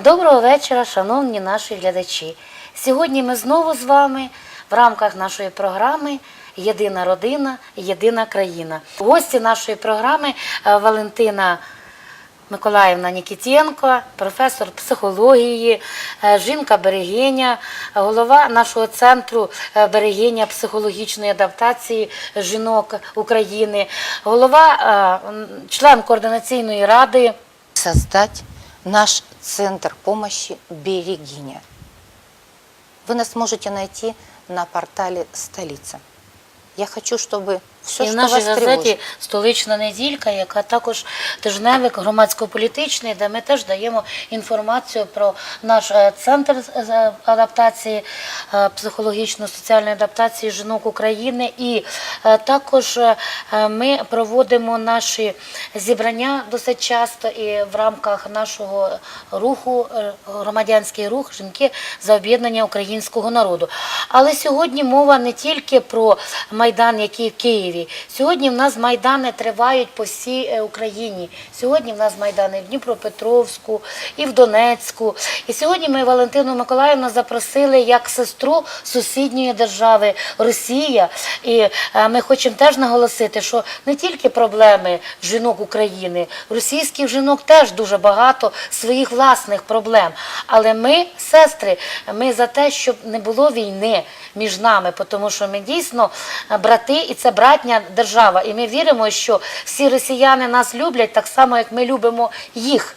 Доброго вечора, шановні наші глядачі. Сьогодні ми знову з вами в рамках нашої програми Єдина родина, єдина країна. Гості нашої програми е, Валентина Миколаївна Нікітєнко, професор психології, е, жінка-берегиня, голова нашого центру е, берегиня психологічної адаптації жінок України, голова, член координаційної ради. создать наш центр помощи «Берегиня». Вы нас можете найти на портале «Столица». Я хочу, чтобы все, і в нашій вас газеті Столична неділька, яка також тижневик громадсько-політичний, де ми теж даємо інформацію про наш е, центр з- з адаптації, е, психологічно-соціальної адаптації жінок України. І е, також е, ми проводимо наші зібрання досить часто і в рамках нашого руху, е, громадянський рух жінки за об'єднання українського народу. Але сьогодні мова не тільки про майдан, який в Києві. Сьогодні в нас майдани тривають по всій е, Україні. Сьогодні в нас майдани в Дніпропетровську і в Донецьку. І сьогодні ми Валентину Миколаївну запросили як сестру сусідньої держави Росія. І е, ми хочемо теж наголосити, що не тільки проблеми жінок України, російських жінок теж дуже багато своїх власних проблем. Але ми, сестри, ми за те, щоб не було війни між нами, тому що ми дійсно е, брати, і це братня держава. І ми віримо, що всі росіяни нас люблять так само, як ми любимо їх.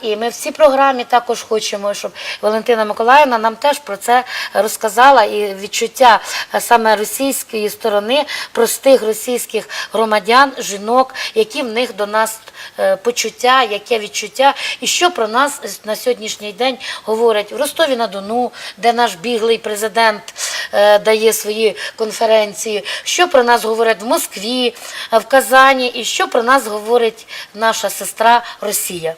І ми в цій програмі також хочемо, щоб Валентина Миколаївна нам теж про це розказала і відчуття е, саме російської сторони, простих російських громадян, жінок, які в них до нас е, почуття, яке відчуття, і що про нас на сьогоднішній день говорять в Ростові на Дону, де наш біглий президент дає свої конференції, що про нас говорять в Москві, е, в Казані, і що про нас говорить наша сестра Росія.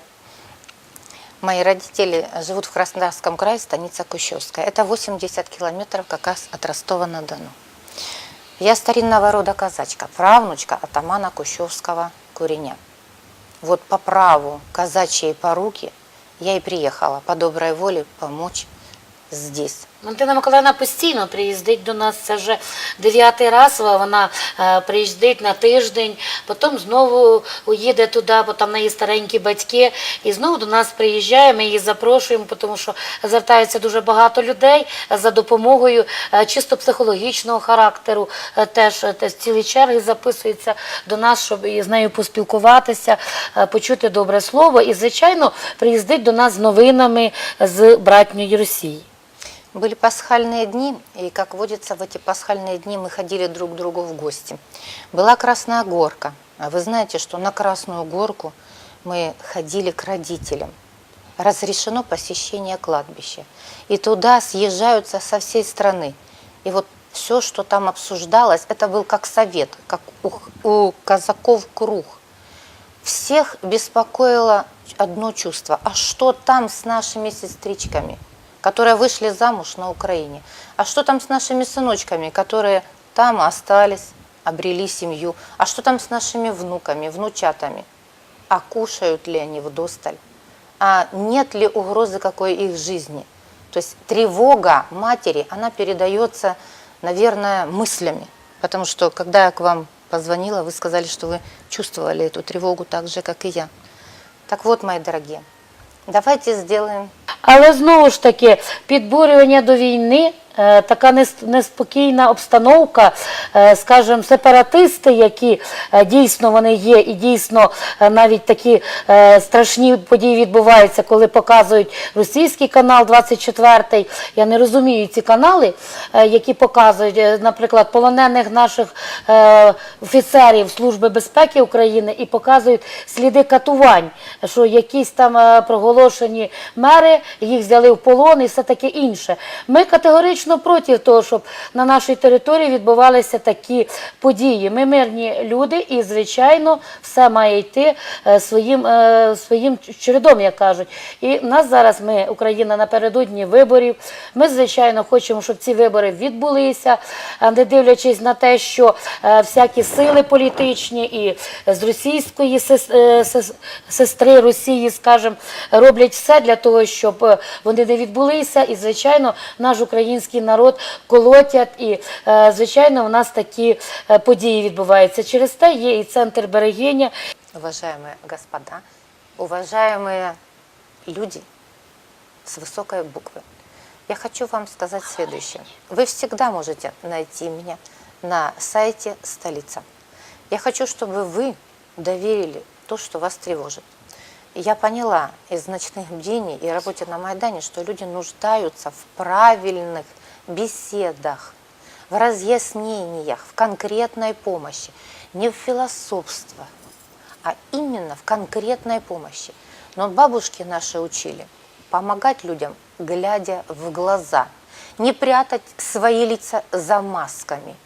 мои родители живут в Краснодарском крае, станица Кущевская. Это 80 километров как раз от Ростова-на-Дону. Я старинного рода казачка, правнучка атамана Кущевского куреня. Вот по праву казачьей поруки я и приехала по доброй воле помочь здесь. Валентина Миколаївна постійно приїздить до нас. Це вже дев'ятий раз. Вона е, приїздить на тиждень, потім знову уїде туди, бо там неї старенькі батьки, і знову до нас приїжджає. Ми її запрошуємо, тому що звертаються дуже багато людей за допомогою е, чисто психологічного характеру. Е, Теж е, цілі черги записуються до нас, щоб з нею поспілкуватися, е, почути добре слово. І, звичайно, приїздить до нас з новинами з братньої Росії. Были пасхальные дни, и, как водится, в эти пасхальные дни мы ходили друг к другу в гости. Была Красная Горка. А вы знаете, что на Красную Горку мы ходили к родителям. Разрешено посещение кладбища. И туда съезжаются со всей страны. И вот все, что там обсуждалось, это был как совет, как у, у казаков круг. Всех беспокоило одно чувство. А что там с нашими сестричками, которые вышли замуж на Украине? А что там с нашими сыночками, которые там остались, обрели семью? А что там с нашими внуками, внучатами? А кушают ли они вдосталь? А нет ли угрозы какой их жизни? То есть тревога матери, она передается, наверное, мыслями. Потому что, когда я к вам позвонила, вы сказали, что вы чувствовали эту тревогу так же, как и я. Так вот, мои дорогие, давайте сделаем Але знову ж таки, підбурювання до війни, така неспокійна обстановка, е, скажімо, сепаратисти, які е, дійсно вони є, і дійсно е, навіть такі е, страшні події відбуваються, коли показують російський канал 24 Я не розумію ці канали, е, які показують, е, наприклад, полонених наших е, офіцерів Служби безпеки України і показують сліди катувань, що якісь там е, проголошені мери їх взяли в полон і все таке інше. Ми категорично категорично проти того, щоб на нашій території відбувалися такі події. Ми мирні люди, і звичайно, все має йти е, своїм, е, своїм чередом, як кажуть. І нас зараз ми, Україна, напередодні виборів. Ми, звичайно, хочемо, щоб ці вибори відбулися, не дивлячись на те, що е, всякі сили політичні і з російської сес- е, сес- сестри Росії, скажімо, роблять все для того, щоб е, вони не відбулися. І, звичайно, наш український народ колотять. І, е, звичайно, у нас такі е, події відбуваються. Через те є і центр берегиня, Уважаемые господа, уважаемые люди с высокой буквы, я хочу вам сказать следующее. Вы всегда можете найти меня на сайте «Столица». Я хочу, чтобы вы доверили то, что вас тревожит. Я поняла из ночных бдений и работе на Майдане, что люди нуждаются в правильных беседах, в разъяснениях, в конкретной помощи, не в философство, а именно в конкретной помощи. Но бабушки наши учили помогать людям, глядя в глаза, не прятать свои лица за масками –